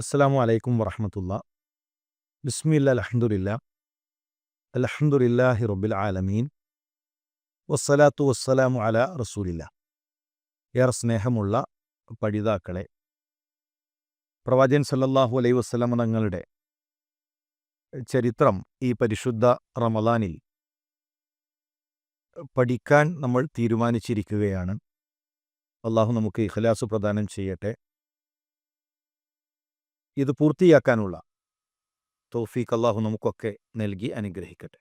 അസ്സാം വലൈക്കും വറഹമത്തുള്ള. ബിസ്മില്ല അലഹമുല്ല അലഹമുല്ലാഹി റബ്ബിൽ ആലമീൻ. വസ്സലാത്തു വസ്സലാമു അല റസൂലില്ല. ഏറെ സ്നേഹമുള്ള പഠിതാക്കളെ പ്രവാചകൻ സല്ലാഹു അലൈ വസ്സലാം തങ്ങളുടെ ചരിത്രം ഈ പരിശുദ്ധ റമദാനിൽ പഠിക്കാൻ നമ്മൾ തീരുമാനിച്ചിരിക്കുകയാണ്. അള്ളാഹു നമുക്ക് ഇഖലാസ് പ്രദാനം ചെയ്യട്ടെ. ഇത് പൂർത്തിയാക്കാനുള്ള തോഫീഖ് അള്ളാഹു നമുക്കൊക്കെ നൽകി അനുഗ്രഹിക്കട്ടെ.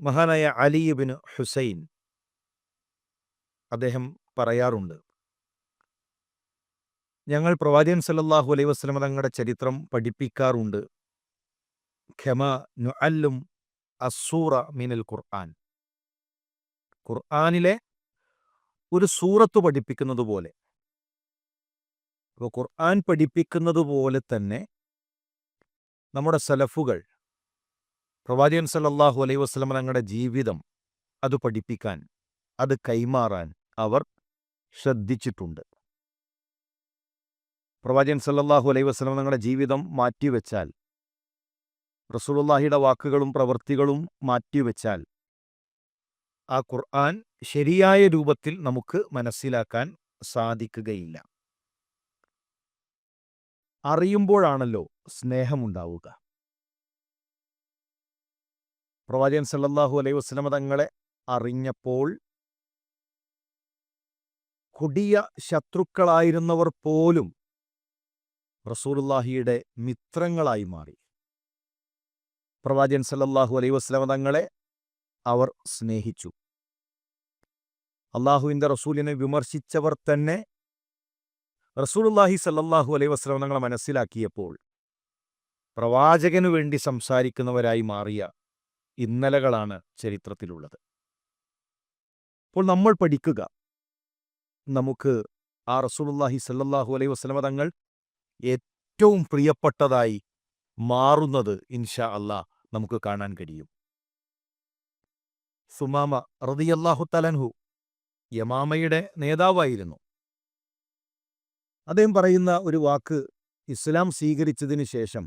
മഹാനായ അലിബിൻ ഹുസൈൻ അദ്ദേഹം പറയാറുണ്ട് ഞങ്ങൾ പ്രവാചകൻ സല്ലാഹു അലൈഹി വസ്ലമ തങ്ങളുടെ ചരിത്രം പഠിപ്പിക്കാറുണ്ട്. ഖമ നുഅല്ലും അസൂറ മിനൽ ഖുർആൻ. ഖുർആാനിലെ ഒരു സൂറത്ത് പഠിപ്പിക്കുന്നത് പോലെ അപ്പോൾ ഖുർആൻ പഠിപ്പിക്കുന്നത് പോലെ തന്നെ നമ്മുടെ സലഫുകൾ പ്രവാചകൻ സല്ലല്ലാഹു അലൈഹി വസ്ലം തങ്ങളുടെ ജീവിതം അത് പഠിപ്പിക്കാൻ അത് കൈമാറാൻ അവർ ശ്രദ്ധിച്ചിട്ടുണ്ട്. പ്രവാചകൻ സല്ലല്ലാഹു അലൈഹി വസ്ലം തങ്ങളുടെ ജീവിതം മാറ്റിവെച്ചാൽ റസൂലുള്ളാഹിയുടെ വാക്കുകളും പ്രവൃത്തികളും മാറ്റിവെച്ചാൽ ആ ഖുർആൻ ശരിയായ രൂപത്തിൽ നമുക്ക് മനസ്സിലാക്കാൻ സാധിക്കുകയില്ല. അറിയുമ്പോഴാണല്ലോ സ്നേഹമുണ്ടാവുക. പ്രവാചകൻ സല്ലാഹു അലൈഹി വസ്ലമ തങ്ങളെ അറിഞ്ഞപ്പോൾ കൊടിയ ശത്രുക്കളായിരുന്നവർ പോലും റസൂലുള്ളാഹിയുടെ മിത്രങ്ങളായി മാറി. പ്രവാചകൻ സല്ലാഹു അലൈഹി വസ്ലമ തങ്ങളെ അവർ സ്നേഹിച്ചു. അള്ളാഹുവിന്റെ റസൂലിനെ വിമർശിച്ചവർ തന്നെ റസൂലുള്ളാഹി സല്ലാഹു അലൈ വസ്ലം തങ്ങളെ മനസ്സിലാക്കിയപ്പോൾ പ്രവാചകനു വേണ്ടി സംസാരിക്കുന്നവരായി മാറിയ ഇന്നലകളാണ് ചരിത്രത്തിലുള്ളത്. അപ്പോൾ നമ്മൾ പഠിക്കുക നമുക്ക് ആ റസൂലുള്ളാഹി സല്ലാഹു അലൈ വസ്ലമ തങ്ങൾ ഏറ്റവും പ്രിയപ്പെട്ടതായി മാറുന്നത് ഇൻഷാ അല്ലാ നമുക്ക് കാണാൻ കഴിയും. സുമാമ റതിയല്ലാഹു തലൻഹു യമാമയുടെ നേതാവായിരുന്നു. അദ്ദേഹം പറയുന്ന ഒരു വാക്ക് ഇസ്ലാം സ്വീകരിച്ചതിന് ശേഷം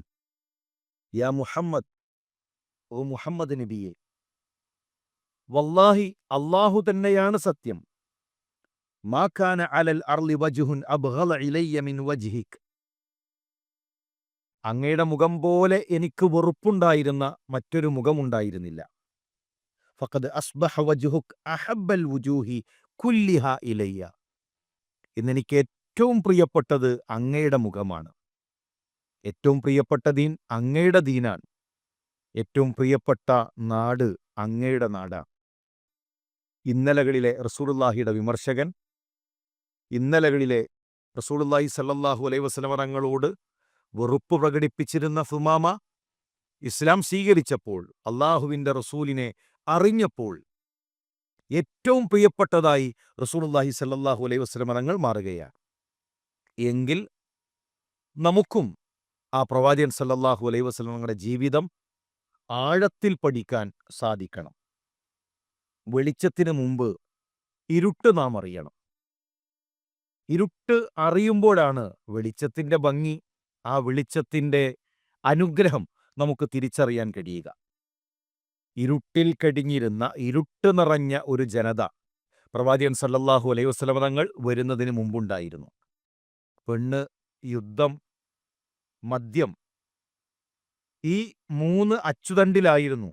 യാ മുഹമ്മദ് ഓ മുഹമ്മദ് നബിയെ വല്ലാഹി അള്ളാഹു തന്നെയാണ് സത്യം. മാക്കാന അലൽ അർലി വജുഹുൻ അങ്ങയുടെ മുഖം പോലെ എനിക്ക് വെറുപ്പുണ്ടായിരുന്ന മറ്റൊരു മുഖമുണ്ടായിരുന്നില്ല ഫഖദ് അസ്ബഹ വജുഹുക് അഹബ്ബൽ വുജൂഹി കുല്ലിഹ ഇലയ്യ. ഇന്നെനിക്ക് ഏറ്റവും പ്രിയപ്പെട്ടത് അങ്ങയുടെ മുഖമാണ്. ഏറ്റവും പ്രിയപ്പെട്ട ദീൻ അങ്ങയുടെ ദീനാണ്. ഏറ്റവും പ്രിയപ്പെട്ട നാട് അങ്ങയുടെ നാടാണ്. ഇന്നലകളിലെ റസൂലുള്ളാഹിയുടെ വിമർശകൻ ഇന്നലകളിലെ റസൂലുള്ളാഹി സല്ലാഹു അലൈഹി വസല്ലമ തങ്ങളോട് വെറുപ്പ് പ്രകടിപ്പിച്ചിരുന്ന ഫുമാമ ഇസ്ലാം സ്വീകരിച്ചപ്പോൾ അള്ളാഹുവിന്റെ റസൂലിനെ അറിഞ്ഞപ്പോൾ ഏറ്റവും പ്രിയപ്പെട്ടതായി റസൂലുള്ളാഹി അല്ലാഹി അലൈഹി വസല്ലമ തങ്ങൾ മാറുകയാണ്. എങ്കിൽ നമുക്കും ആ പ്രവാചകൻ സല്ലല്ലാഹു അലൈഹി വസല്ലമയുടെ ജീവിതം ആഴത്തിൽ പഠിക്കാൻ സാധിക്കണം. വെളിച്ചത്തിന് മുമ്പ് ഇരുട്ട് നാം അറിയണം. ഇരുട്ട് അറിയുമ്പോഴാണ് വെളിച്ചത്തിന്റെ ഭംഗി ആ വെളിച്ചത്തിന്റെ അനുഗ്രഹം നമുക്ക് തിരിച്ചറിയാൻ കഴിയുക. ഇരുട്ടിൽ കടിഞ്ഞിരുന്ന ഇരുട്ട് നിറഞ്ഞ ഒരു ജനത പ്രവാചകൻ സല്ലല്ലാഹു അലൈഹി വസല്ലമ തങ്ങൾ വരുന്നതിന് മുമ്പുണ്ടായിരുന്നു. പെണ്ണ് യുദ്ധം മദ്യം ഈ മൂന്ന് അച്ചുതണ്ടിലായിരുന്നു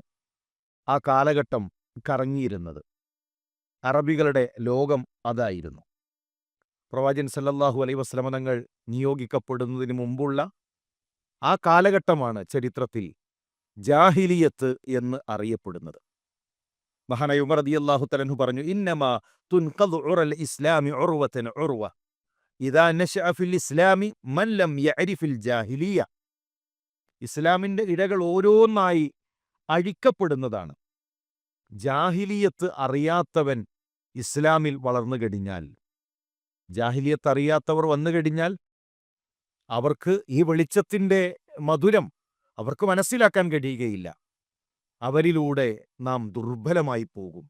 ആ കാലഘട്ടം കറങ്ങിയിരുന്നത്. അറബികളുടെ ലോകം അതായിരുന്നു. പ്രവാചൻ സല്ലല്ലാഹു അലൈഹി വസ്ലമതങ്ങൾ നിയോഗിക്കപ്പെടുന്നതിന് മുമ്പുള്ള ആ കാലഘട്ടമാണ് ചരിത്രത്തിൽ ജാഹിലിയത്ത് എന്ന് അറിയപ്പെടുന്നത്. മഹാനായ ഉമർ തലൻഹു പറഞ്ഞു ഇന്നമാ തുൻകൽ ഇസ്ലാമി ഉറുവത്തിന് ഉർവ ഇതാ നശഅ ഫിൽ ഇസ്ലാമി മല്ലം യഅരിഫിൽ ജാഹിലിയ ഇസ്ലാമിന്റെ ഇഴകൾ ഓരോന്നായി അഴിക്കപ്പെടുന്നതാണ്. ജാഹിലിയത്ത് അറിയാത്തവൻ ഇസ്ലാമിൽ വളർന്നു കഴിഞ്ഞാൽ. ജാഹിലിയത്ത് അറിയാത്തവർ വന്നു കഴിഞ്ഞാൽ അവർക്ക് ഈ വെളിച്ചത്തിന്റെ മധുരം അവർക്ക് മനസ്സിലാക്കാൻ കഴിയുകയില്ല. അവരിലൂടെ നാം ദുർബലമായി പോകും.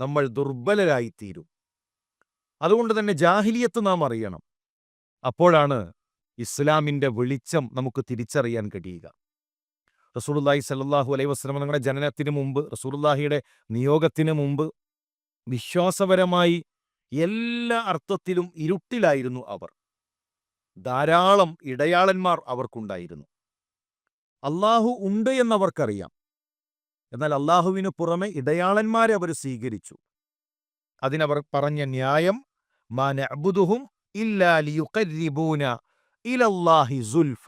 നമ്മൾ ദുർബലരായിത്തീരും. അതുകൊണ്ട് തന്നെ ജാഹിലിയത്ത് നാം അറിയണം. അപ്പോഴാണ് ഇസ്ലാമിന്റെ വെളിച്ചം നമുക്ക് തിരിച്ചറിയാൻ കഴിയുക. റസൂലുള്ളാഹി സല്ലല്ലാഹു അലൈഹി വസ്ലം നിങ്ങളുടെ ജനനത്തിന് മുമ്പ് റസൂലുള്ളാഹിയുടെ നിയോഗത്തിന് മുമ്പ് വിശ്വാസപരമായി എല്ലാ അർത്ഥത്തിലും ഇരുട്ടിലായിരുന്നു അവർ. ധാരാളം ഇടയാളന്മാർ അവർക്കുണ്ടായിരുന്നു. അള്ളാഹു ഉണ്ട് എന്നവർക്കറിയാം. എന്നാൽ അള്ളാഹുവിന് പുറമെ ഇടയാളന്മാരെ അവർ സ്വീകരിച്ചു. അതിനവർ പറഞ്ഞ ന്യായം മാ നഅ്ബുദുഹും ഇല്ലാ ലിയുഖർരിബൂന ഇലല്ലാഹി സുൽഫ.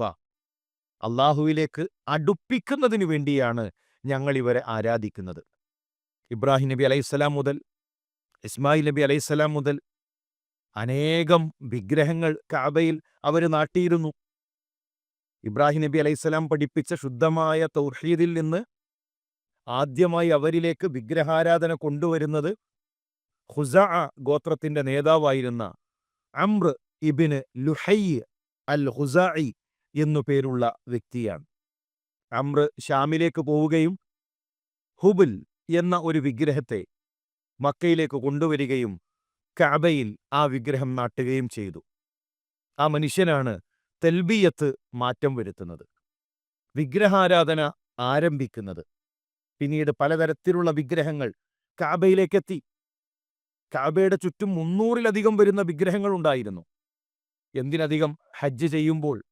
അള്ളാഹുവിലേക്ക് അടുപ്പിക്കുന്നതിന് വേണ്ടിയാണ് ഞങ്ങൾ ഇവരെ ആരാധിക്കുന്നത്. ഇബ്രാഹിം നബി അലൈഹിസ്സലാം മുതൽ ഇസ്മായിൽ നബി അലൈഹിസ്സലാം മുതൽ അനേകം വിഗ്രഹങ്ങൾ കാബയിൽ അവർ നാട്ടിയിരുന്നു. ഇബ്രാഹിം നബി അലൈഹിസ്സലാം പഠിപ്പിച്ച ശുദ്ധമായ തൗഹീദിൽ നിന്ന് ആദ്യമായി അവരിലേക്ക് വിഗ്രഹാരാധന കൊണ്ടുവരുന്നത് ഹുസ ഗോത്രത്തിന്റെ നേതാവായിരുന്ന അംർ ഇബിന് ലുഹയ്യ് അൽ ഹുസായി എന്നു പേരുള്ള വ്യക്തിയാണ്. അമ്ര ഷാമിലേക്ക് പോവുകയും ഹുബുൽ എന്ന ഒരു വിഗ്രഹത്തെ മക്കയിലേക്ക് കൊണ്ടുവരികയും കഅബയിൽ ആ വിഗ്രഹം നാട്ടുകയും ചെയ്തു. ആ മനുഷ്യനാണ് തെൽബിയത്ത് മാറ്റം വരുത്തുന്നത്. വിഗ്രഹാരാധന ആരംഭിക്കുന്നത്. പിന്നീട് പലതരത്തിലുള്ള വിഗ്രഹങ്ങൾ കാബയിലേക്കെത്തി. കാബയുടെ ചുറ്റും മുന്നൂറിലധികം വരുന്ന വിഗ്രഹങ്ങൾ ഉണ്ടായിരുന്നു. എന്തിനധികം ഹജ്ജ് ചെയ്യുമ്പോൾ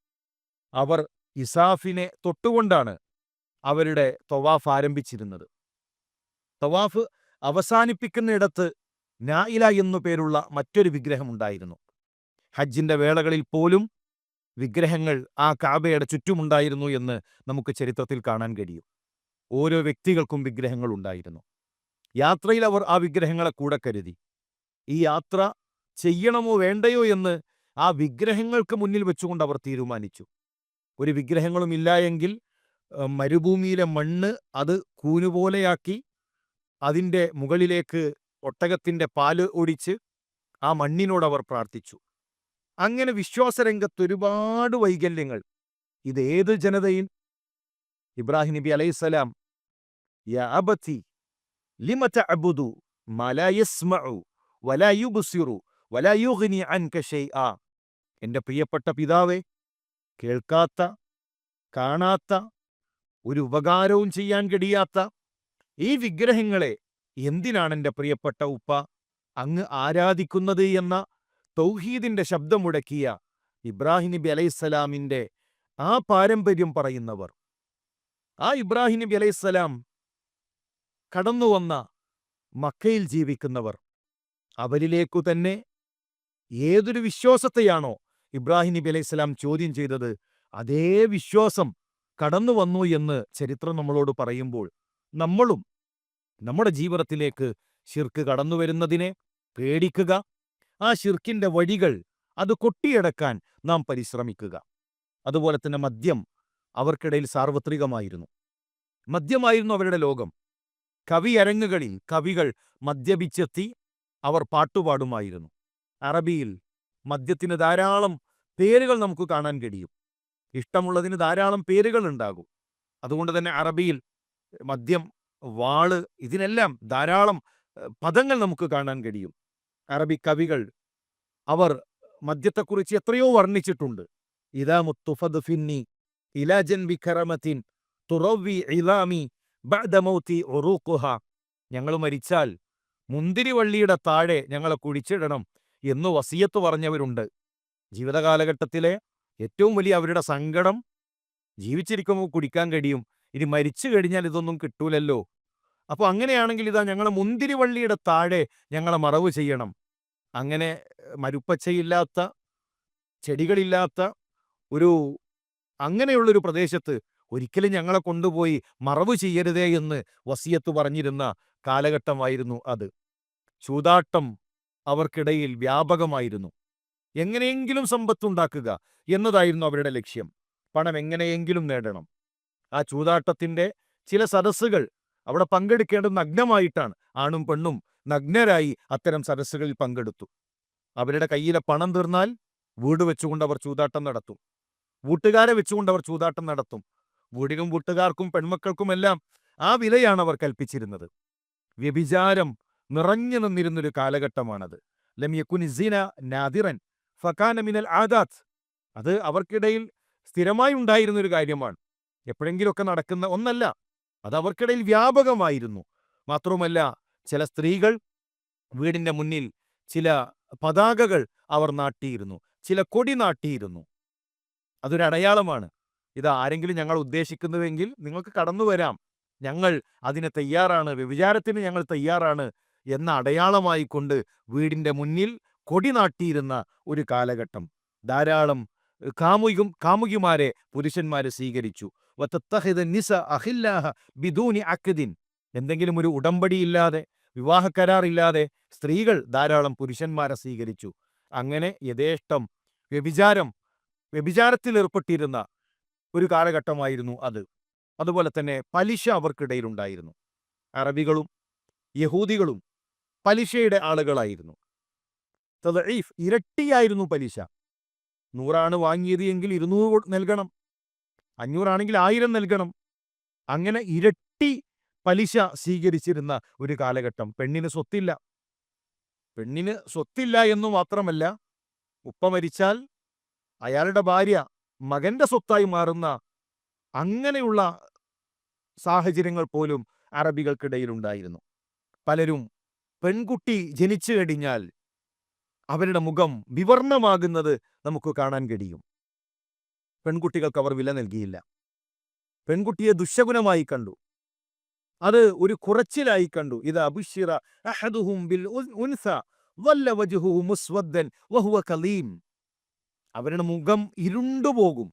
അവർ ഇസാഫിനെ തൊട്ടുകൊണ്ടാണ് അവരുടെ തവാഫ് ആരംഭിച്ചിരുന്നത്. തവാഫ് അവസാനിപ്പിക്കുന്നിടത്ത് നായില എന്നു പേരുള്ള മറ്റൊരു വിഗ്രഹം ഉണ്ടായിരുന്നു. ഹജ്ജിന്റെ വേളകളിൽ പോലും വിഗ്രഹങ്ങൾ ആ കാബയുടെ ചുറ്റുമുണ്ടായിരുന്നു എന്ന് നമുക്ക് ചരിത്രത്തിൽ കാണാൻ കഴിയും. ഓരോ വ്യക്തികൾക്കും വിഗ്രഹങ്ങൾ ഉണ്ടായിരുന്നു. യാത്രയിൽ അവർ ആ വിഗ്രഹങ്ങളെ കൂടെ കരുതി. ഈ യാത്ര ചെയ്യണമോ വേണ്ടയോ എന്ന് ആ വിഗ്രഹങ്ങൾക്ക് മുന്നിൽ വെച്ചുകൊണ്ട് അവർ തീരുമാനിച്ചു. ഒരു വിഗ്രഹങ്ങളും ഇല്ല എങ്കിൽ മരുഭൂമിയിലെ മണ്ണ് അത് കൂനുപോലെയാക്കി അതിന്റെ മുകളിലേക്ക് ഒട്ടകത്തിന്റെ പാൽ ഒഴിച്ച് ആ മണ്ണിനോട് അവർ പ്രാർത്ഥിച്ചു. അങ്ങനെ വിശ്വാസരംഗത്ത് ഒരുപാട് വൈകല്യങ്ങൾ. ഇത് ഏത് ജനതയിൽ? ഇബ്രാഹിം നബി അലൈഹിസ്സലാം യാ അബുദു ലിമ തഅബുദു മാ ലാ യസ്മഉ വലാ യുബ്സിറു വലാ യുഗ്നി അൻക ഷൈആ. എന്റെ പ്രിയപ്പെട്ട പിതാവേ കേൾക്കാത്ത കാണാത്ത ഒരു ഉപകാരവും ചെയ്യാൻ കഴിയാത്ത ഈ വിഗ്രഹങ്ങളെ എന്തിനാണ് എന്റെ പ്രിയപ്പെട്ട ഉപ്പ അങ്ങ് ആരാധിക്കുന്നത് എന്ന തൗഹീദിന്റെ ശബ്ദമുടക്കിയ ഇബ്രാഹിം നബി അലൈഹിസ്സലാമിന്റെ ആ പാരമ്പര്യം പറയുന്നവർ. ആ ഇബ്രാഹിം നബി അലൈഹിസ്സലാം കടന്നുവന്ന മക്കയിൽ ജീവിക്കുന്നവർ. അവരിലേക്കു തന്നെ ഏതൊരു വിശ്വാസത്തെയാണോ ഇബ്രാഹിം നബി അലൈഹിസ്സലാം ചോദ്യം ചെയ്തത് അതേ വിശ്വാസം കടന്നു വന്നു എന്ന് ചരിത്രം നമ്മളോട് പറയുമ്പോൾ നമ്മളും നമ്മുടെ ജീവിതത്തിലേക്ക് ശിർക്ക് കടന്നു വരുന്നതിനെ പേടിക്കുക ആ ശിർക്കിന്റെ വഴികൾ അത് കൊട്ടിയടക്കാൻ നാം പരിശ്രമിക്കുക. അതുപോലെ തന്നെ മദ്യം അവർക്കിടയിൽ സാർവത്രികമായിരുന്നു. മദ്യമായിരുന്നു അവരുടെ ലോകം. കവിയരങ്ങുകളിൽ കവികൾ മദ്യപിച്ചെത്തി അവർ പാട്ടുപാടുമായിരുന്നു. അറബിയിൽ മദ്യത്തിന് ധാരാളം പേരുകൾ നമുക്ക് കാണാൻ കഴിയും. ഇഷ്ടമുള്ളതിന് ധാരാളം പേരുകൾ ഉണ്ടാകും. അതുകൊണ്ട് തന്നെ അറബിയിൽ മദ്യം വാൾ ഇതിനെല്ലാം ധാരാളം പദങ്ങൾ നമുക്ക് കാണാൻ കഴിയും. അറബി കവികൾ അവർ മദ്യത്തെക്കുറിച്ച് എത്രയോ വർണിച്ചിട്ടുണ്ട്. ഇതാ ഫിന്നി ഇലാജൻ ബി കറമത്തിൻ തുറവി ഇലാമി ബഅദ മൗതി ഞങ്ങൾ മരിച്ചാൽ മുന്തിരിവള്ളിയുടെ താഴെ ഞങ്ങളെ കുഴിച്ചിടണം എന്ന് വസീയത്ത് പറഞ്ഞവരുണ്ട്. ജീവിതകാലഘട്ടത്തിലെ ഏറ്റവും വലിയ അവരുടെ സങ്കടം ജീവിച്ചിരിക്കുമ്പോൾ കുടിക്കാൻ കഴിയും ഇനി മരിച്ചു കഴിഞ്ഞാൽ ഇതൊന്നും കിട്ടൂലല്ലോ. അപ്പോൾ അങ്ങനെയാണെങ്കിൽ ഇതാ ഞങ്ങളെ മുന്തിരിവള്ളിയുടെ താഴെ ഞങ്ങളെ മറവ് ചെയ്യണം. അങ്ങനെ മരുപ്പച്ചയില്ലാത്ത ചെടികളില്ലാത്ത ഒരു അങ്ങനെയുള്ളൊരു പ്രദേശത്ത് ഒരിക്കലും ഞങ്ങളെ കൊണ്ടുപോയി മറവ് ചെയ്യരുതേ എന്ന് വസിയത്ത് പറഞ്ഞിരുന്ന കാലഘട്ടമായിരുന്നു അത്. ചൂതാട്ടം അവർക്കിടയിൽ വ്യാപകമായിരുന്നു. എങ്ങനെയെങ്കിലും സമ്പത്തുണ്ടാക്കുക എന്നതായിരുന്നു അവരുടെ ലക്ഷ്യം. പണം എങ്ങനെയെങ്കിലും നേടണം. ആ ചൂതാട്ടത്തിന്റെ ചില സദസ്സുകൾ അവിടെ പങ്കെടുക്കേണ്ടത് നഗ്നമായിട്ടാണ്. ആണും പെണ്ണും നഗ്നരായി അത്തരം സദസ്സുകളിൽ പങ്കെടുത്തു. അവരുടെ കയ്യിലെ പണം തീർന്നാൽ വീട് വെച്ചുകൊണ്ട് അവർ ചൂതാട്ടം നടത്തും. വീട്ടുകാരെ വെച്ചുകൊണ്ട് അവർ ചൂതാട്ടം നടത്തും. വീടിനും വീട്ടുകാർക്കും പെൺമക്കൾക്കുമെല്ലാം ആ വിലയാണ് അവർ കൽപ്പിച്ചിരുന്നത്. വ്യഭിചാരം നിറഞ്ഞു നിന്നിരുന്നൊരു കാലഘട്ടമാണത്. ലമിയക്കുനിസീന നാദിറൻ ഫക്കാന മിനൽ ആദാത്ത്. അത് അവർക്കിടയിൽ സ്ഥിരമായി ഉണ്ടായിരുന്ന ഒരു കാര്യമാണ്. എപ്പോഴെങ്കിലുമൊക്കെ നടക്കുന്ന ഒന്നല്ല അത് അവർക്കിടയിൽ വ്യാപകമായിരുന്നു. മാത്രവുമല്ല ചില സ്ത്രീകൾ വീടിന്റെ മുന്നിൽ ചില പതാകകൾ അവർ നാട്ടിയിരുന്നു ചില കൊടി നാട്ടിയിരുന്നു. അതൊരു അടയാളമാണ്. ഇത് ആരെങ്കിലും ഞങ്ങൾ ഉദ്ദേശിക്കുന്നുവെങ്കിൽ നിങ്ങൾക്ക് കടന്നു വരാം ഞങ്ങൾ അതിന് തയ്യാറാണ് വ്യഭിചാരത്തിന് ഞങ്ങൾ തയ്യാറാണ് എന്ന അടയാളമായി കൊണ്ട് വീടിന്റെ മുന്നിൽ കൊടി നാട്ടിയിരുന്ന ഒരു കാലഘട്ടം. ധാരാളം കാമുകും കാമുകിമാരെ പുരുഷന്മാരെ സ്വീകരിച്ചു. നിസ അഹില്ലാഹ ബിദൂനി അക്ദിൻ. എന്തെങ്കിലും ഒരു ഉടമ്പടിയില്ലാതെ വിവാഹ കരാറില്ലാതെ സ്ത്രീകൾ ധാരാളം പുരുഷന്മാരെ സ്വീകരിച്ചു. അങ്ങനെ യഥേഷ്ടം വ്യഭിചാരം വ്യഭിചാരത്തിൽ ഏർപ്പെട്ടിരുന്ന ഒരു കാലഘട്ടമായിരുന്നു അത്. അതുപോലെ തന്നെ പലിശ അവർക്കിടയിലുണ്ടായിരുന്നു. അറബികളും യഹൂദികളും പലിശയുടെ ആളുകളായിരുന്നു. തദീഫ് ഇരട്ടിയായിരുന്നു പലിശ. നൂറാണ് വാങ്ങിയത് എങ്കിൽ ഇരുന്നൂറ് നൽകണം. അഞ്ഞൂറാണെങ്കിൽ ആയിരം നൽകണം. അങ്ങനെ ഇരട്ടി പലിശ സ്വീകരിച്ചിരുന്ന ഒരു കാലഘട്ടം. പെണ്ണിന് സ്വത്തില്ല. പെണ്ണിന് സ്വത്തില്ല എന്നു മാത്രമല്ല ഉപ്പ മരിച്ചാൽ അയാളുടെ ഭാര്യ മകന്റെ സ്വത്തായി മാറുന്ന അങ്ങനെയുള്ള സാഹചര്യങ്ങൾ പോലും അറബികൾക്കിടയിൽ ഉണ്ടായിരുന്നു. പലരും പെൺകുട്ടി ജനിച്ചു കഴിഞ്ഞാൽ അവരുടെ മുഖം വിവർണമാകുന്നത് നമുക്ക് കാണാൻ കഴിയും. പെൺകുട്ടികൾക്ക് അവർ വില നൽകിയില്ല. പെൺകുട്ടിയെ ദുശകുനമായി കണ്ടു. അത് ഒരു കുറച്ചിലായി കണ്ടു. ഇത് അബുഷിറ അവരുടെ മുഖം ഇരുണ്ടുപോകും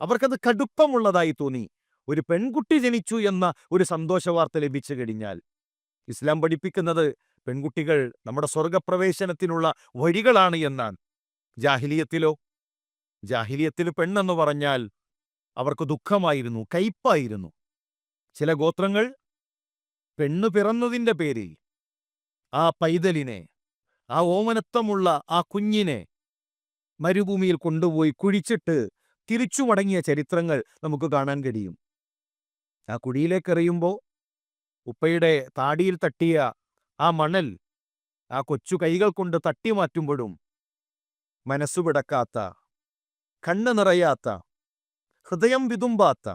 അവർക്കത് കടുപ്പമുള്ളതായി തോന്നി. ഒരു പെൺകുട്ടി ജനിച്ചു എന്ന ഒരു സന്തോഷ വാർത്ത ലഭിച്ചു കഴിഞ്ഞാൽ ഇസ്ലാം പഠിപ്പിക്കുന്നത് പെൺകുട്ടികൾ നമ്മുടെ സ്വർഗപ്രവേശനത്തിനുള്ള വഴികളാണ് എന്നാണ്. ജാഹിലിയത്തിലോ? ജാഹിലിയത്തിൽ പെണ്ണെന്ന് പറഞ്ഞാൽ അവർക്ക് ദുഃഖമായിരുന്നു കയ്പായിരുന്നു. ചില ഗോത്രങ്ങൾ പെണ്ണ് പിറന്നതിന്റെ പേരിൽ ആ പൈതലിനെ ആ ഓമനത്വമുള്ള ആ കുഞ്ഞിനെ മരുഭൂമിയിൽ കൊണ്ടുപോയി കുഴിച്ചിട്ട് തിരിച്ചു മടങ്ങിയ ചരിത്രങ്ങൾ നമുക്ക് കാണാൻ കഴിയും. ആ കുഴിയിലേക്ക് എറിയുമ്പോൾ ഉപ്പയുടെ താടിയിൽ തട്ടിയ ആ മണൽ ആ കൊച്ചു കൈകൾ കൊണ്ട് തട്ടി മാറ്റുമ്പോഴും മനസ്സുപിടക്കാത്ത കണ്ണ് നിറയാത്ത ഹൃദയം വിതുമ്പാത്ത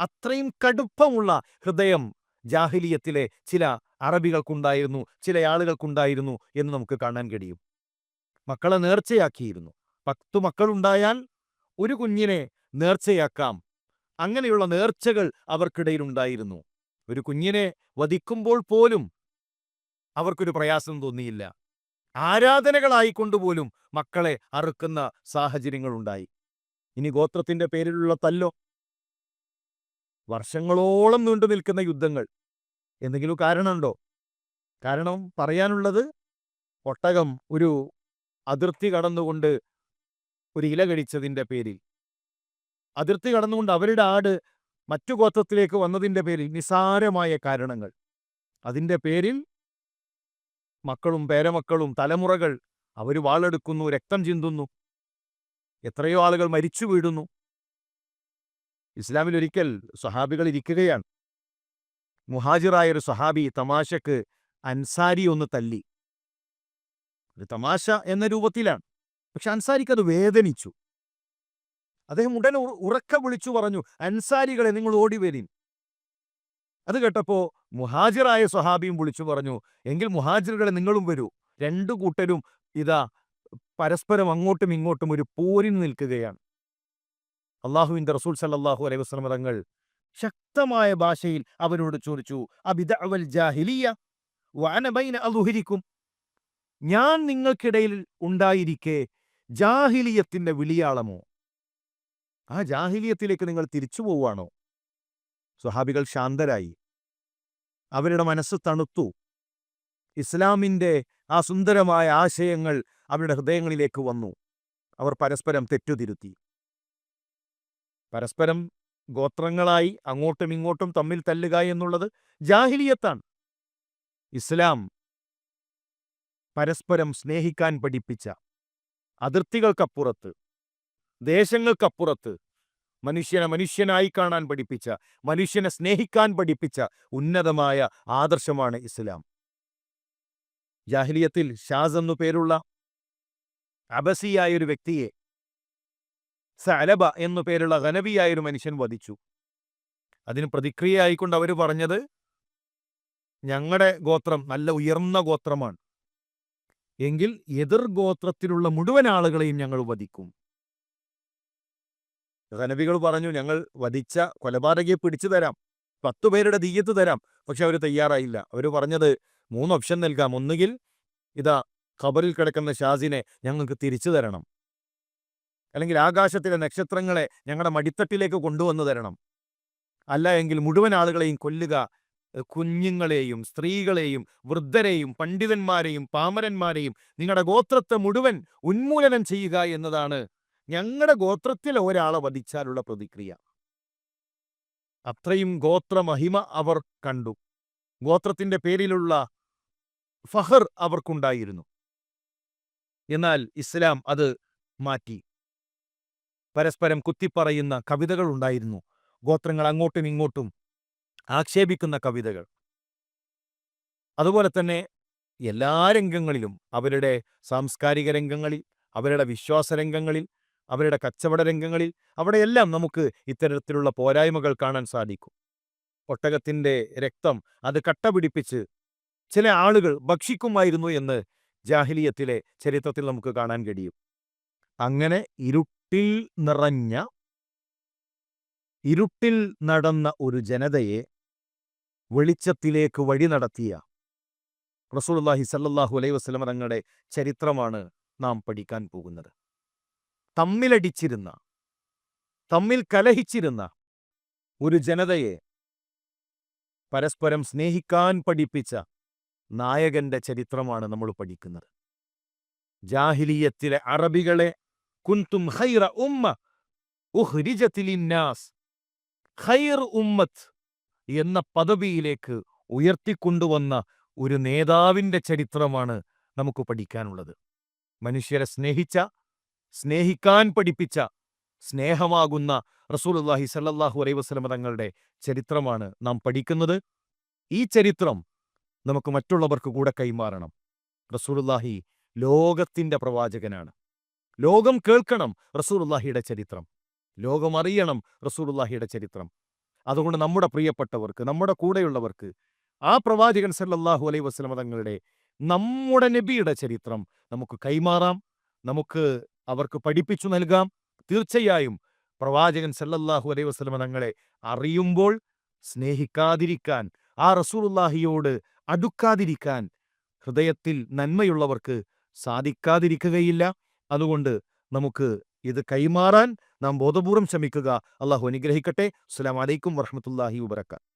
അത്രയും കടുപ്പമുള്ള ഹൃദയം ജാഹിലിയത്തിലെ ചില അറബികൾക്കുണ്ടായിരുന്നു ചില ആളുകൾക്കുണ്ടായിരുന്നു എന്ന് നമുക്ക് കാണാൻ കഴിയും. മക്കളെ നേർച്ചയാക്കിയിരുന്നു. പത്തു മക്കളുണ്ടായാൽ ഒരു കുഞ്ഞിനെ നേർച്ചയാക്കാം. അങ്ങനെയുള്ള നേർച്ചകൾ അവർക്കിടയിലുണ്ടായിരുന്നു ഒരു കുഞ്ഞിനെ വധിക്കുമ്പോൾ പോലും അവർക്കൊരു പ്രയാസം തോന്നിയില്ല. ആരാധനകളായിക്കൊണ്ടുപോലും മക്കളെ അറുക്കുന്ന സാഹചര്യങ്ങളുണ്ടായി. ഇനി ഗോത്രത്തിന്റെ പേരിലുള്ള തല്ലോ? വർഷങ്ങളോളം നീണ്ടു നിൽക്കുന്ന യുദ്ധങ്ങൾ. എന്തെങ്കിലും കാരണമുണ്ടോ? കാരണം പറയാനുള്ളത് ഒട്ടകം ഒരു അതിർത്തി കടന്നുകൊണ്ട് ഒരു ഇല കഴിച്ചതിന്റെ പേരിൽ. അതിർത്തി കടന്നുകൊണ്ട് അവരുടെ ആട് മറ്റു ഗോത്രത്തിലേക്ക് വന്നതിന്റെ പേരിൽ നിസാരമായ കാരണങ്ങൾ. അതിന്റെ പേരിൽ മക്കളും പേരമക്കളും തലമുറകൾ അവർ വാളെടുക്കുന്നു രക്തം ചിന്തുന്നു. എത്രയോ ആളുകൾ മരിച്ചു വീടുന്നു ഇസ്ലാമിൽ ഒരിക്കൽ സ്വഹാബികൾ ഇരിക്കുകയാണ്. മുഹാജിറായ ഒരു സ്വഹാബി തമാശക്ക് അൻസാരി ഒന്ന് തല്ലി. ഒരു തമാശ എന്ന രൂപത്തിലാണ്. പക്ഷെ അൻസാരിക്ക് അത് വേദനിച്ചു. അദ്ദേഹം ഉടനെ ഉറക്ക വിളിച്ചു പറഞ്ഞു അൻസാരികളെ നിങ്ങൾ ഓടി വരീൻ. അത് കേട്ടപ്പോ മുഹാജിറായ സ്വഹാബിയും വിളിച്ചു പറഞ്ഞു എങ്കിൽ മുഹാജിറുകളെ നിങ്ങളും വരൂ. രണ്ടു കൂട്ടരും ഇതാ പരസ്പരം അങ്ങോട്ടും ഇങ്ങോട്ടും ഒരു പോരിന് നിൽക്കുകയാണ്. അള്ളാഹുവിന്റെ റസൂൽ സല്ലാഹു അലൈഹി വസല്ലം തങ്ങൾ ശക്തമായ ഭാഷയിൽ അവരോട് ചോദിച്ചു അബിദഅവൽ ജാഹിലിയ? വഅന ബൈന അളുഹരിക്കും ഞാൻ നിങ്ങൾക്കിടയിൽ ഉണ്ടായിരിക്കെ ജാഹിലിയത്തിന്റെ വിളിയാളമോ? ആ ജാഹിലിയത്തിലേക്ക് നിങ്ങൾ തിരിച്ചു പോവുകയാണോ? സ്വഹാബികൾ ശാന്തരായി. അവരുടെ മനസ്സ് തണുത്തു. ഇസ്ലാമിന്റെ ആ സുന്ദരമായ ആശയങ്ങൾ അവരുടെ ഹൃദയങ്ങളിലേക്ക് വന്നു. അവർ പരസ്പരം തെറ്റുതിരുത്തി. പരസ്പരം ഗോത്രങ്ങളായി അങ്ങോട്ടും ഇങ്ങോട്ടും തമ്മിൽ തല്ലുക എന്നുള്ളത് ജാഹിലിയത്താണ്. ഇസ്ലാം പരസ്പരം സ്നേഹിക്കാൻ പഠിപ്പിച്ച അതിർത്തികൾക്കപ്പുറത്ത് ദേശങ്ങൾക്കപ്പുറത്ത് മനുഷ്യനെ മനുഷ്യനായി കാണാൻ പഠിപ്പിച്ച മനുഷ്യനെ സ്നേഹിക്കാൻ പഠിപ്പിച്ച ഉന്നതമായ ആദർശമാണ് ഇസ്ലാം. ജാഹിലിയത്തിൽ ഷാസ് എന്നു പേരുള്ള അബസിയായ ഒരു വ്യക്തിയെ സലബ എന്നു പേരുള്ള ഘനവിയായ ഒരു മനുഷ്യൻ വധിച്ചു. അതിന് പ്രതിക്രിയയായിക്കൊണ്ട് അവർ പറഞ്ഞത് ഞങ്ങളുടെ ഗോത്രം നല്ല ഉയർന്ന ഗോത്രമാണ്. എങ്കിൽ എതിർ ഗോത്രത്തിലുള്ള മുഴുവൻ ആളുകളെയും ഞങ്ങൾ വധിക്കും. ഘനവികൾ പറഞ്ഞു ഞങ്ങൾ വധിച്ച കൊലപാതകയെ പിടിച്ചു തരാം. പത്തു പേരുടെ തീയത്ത് തരാം. പക്ഷെ അവർ തയ്യാറായില്ല. അവർ പറഞ്ഞത് മൂന്ന് ഓപ്ഷൻ നൽകാം. ഒന്നുകിൽ ഇതാ ഖബറിൽ കിടക്കുന്ന ഷാസിനെ ഞങ്ങൾക്ക് തിരിച്ചു തരണം. അല്ലെങ്കിൽ ആകാശത്തിലെ നക്ഷത്രങ്ങളെ ഞങ്ങളുടെ മടിത്തട്ടിലേക്ക് കൊണ്ടുവന്നു തരണം. അല്ല എങ്കിൽ മുഴുവൻ ആളുകളെയും കൊല്ലുക. കുഞ്ഞുങ്ങളെയും സ്ത്രീകളെയും വൃദ്ധരെയും പണ്ഡിതന്മാരെയും പാമരന്മാരെയും നിങ്ങളുടെ ഗോത്രത്തെ മുഴുവൻ ഉന്മൂലനം ചെയ്യുക എന്നതാണ് ഞങ്ങളുടെ ഗോത്രത്തിൽ ഒരാളെ വധിച്ചാലുള്ള പ്രതിക്രിയ. അത്രയും ഗോത്രമഹിമ അവർ കണ്ടു. ഗോത്രത്തിന്റെ പേരിലുള്ള ഫഹർ അവർക്കുണ്ടായിരുന്നു. എന്നാൽ ഇസ്ലാം അത് മാറ്റി. പരസ്പരം കുത്തിപ്പറയുന്ന കവിതകൾ ഉണ്ടായിരുന്നു. ഗോത്രങ്ങൾ അങ്ങോട്ടും ഇങ്ങോട്ടും ആക്ഷേപിക്കുന്ന കവിതകൾ. അതുപോലെ തന്നെ എല്ലാ രംഗങ്ങളിലും അവരുടെ സാംസ്കാരിക രംഗങ്ങളിൽ അവരുടെ വിശ്വാസ രംഗങ്ങളിൽ അവരുടെ കച്ചവട രംഗങ്ങളിൽ അവിടെയെല്ലാം നമുക്ക് ഇത്തരത്തിലുള്ള പോരായ്മകൾ കാണാൻ സാധിക്കും. ഒട്ടകത്തിന്റെ രക്തം അത് കട്ട പിടിപ്പിച്ച് ചില ആളുകൾ ഭക്ഷിക്കുമായിരുന്നു എന്ന് ജാഹിലിയത്തിലെ ചരിത്രത്തിൽ നമുക്ക് കാണാൻ കഴിയും. അങ്ങനെ ഇരുട്ടിൽ നിറഞ്ഞ ഇരുട്ടിൽ നടന്ന ഒരു ജനതയെ വെളിച്ചത്തിലേക്ക് വഴി നടത്തിയ റസൂലുള്ളാഹി അല്ലാഹി അലൈഹി വസല്ലമ തങ്ങളുടെ ചരിത്രമാണ് നാം പഠിക്കാൻ പോകുന്നത്. തമ്മിലടിച്ചിരുന്ന തമ്മിൽ കലഹിച്ചിരുന്ന ഒരു ജനതയെ പരസ്പരം സ്നേഹിക്കാൻ പഠിപ്പിച്ച നായകന്റെ ചരിത്രമാണ് നമ്മൾ പഠിക്കുന്നത്. ജാഹിലിയത്തിലെ അറബികളെ കുന്തും ഖൈറ ഉമ്മ ഉഹ്രിജത്തിലിന്നാസ് ഖൈർ ഉമ്മത്ത് എന്ന പദവിയിലേക്ക് ഉയർത്തിക്കൊണ്ടുവന്ന ഒരു നേതാവിന്റെ ചരിത്രമാണ് നമുക്ക് പഠിക്കാനുള്ളത്. മനുഷ്യരെ സ്നേഹിച്ച സ്നേഹിക്കാൻ പഠിപ്പിച്ച സ്നേഹമാകുന്ന റസൂലുള്ളാഹി സല്ലാഹു അലൈ വസ്ലമ തങ്ങളുടെ ചരിത്രമാണ് നാം പഠിക്കുന്നത്. ഈ ചരിത്രം നമുക്ക് മറ്റുള്ളവർക്ക് കൂടെ കൈമാറണം. റസൂലുള്ളാഹി ലോകത്തിന്റെ പ്രവാചകനാണ്. ലോകം കേൾക്കണം റസൂലുള്ളാഹിയുടെ ചരിത്രം. ലോകം അറിയണം റസൂലുള്ളാഹിയുടെ ചരിത്രം. അതുകൊണ്ട് നമ്മുടെ പ്രിയപ്പെട്ടവർക്ക് നമ്മുടെ കൂടെയുള്ളവർക്ക് ആ പ്രവാചകൻ സല്ലാഹു അലൈ വസ്ലമ തങ്ങളുടെ നമ്മുടെ നബിയുടെ ചരിത്രം നമുക്ക് കൈമാറാം. നമുക്ക് അവർക്ക് പഠിപ്പിച്ചു നൽകാം. തീർച്ചയായും പ്രവാചകൻ സല്ലല്ലാഹു അലൈഹി വസല്ലമ തങ്ങളെ അറിയുമ്പോൾ സ്നേഹിക്കാതിരിക്കാൻ ആ റസൂലുള്ളാഹിയോട് അടുക്കാതിരിക്കാൻ ഹൃദയത്തിൽ നന്മയുള്ളവർക്ക് സാധിക്കാതിരിക്കുകയില്ല. അതുകൊണ്ട് നമുക്ക് ഇത് കൈമാറാൻ നാം ബോധപൂർവം ശ്രമിക്കുക. അള്ളാഹു അനുഗ്രഹിക്കട്ടെ. അസ്സാം വലൈക്കും വറഹ്മത്തുള്ളാഹി വബറകാത്ത്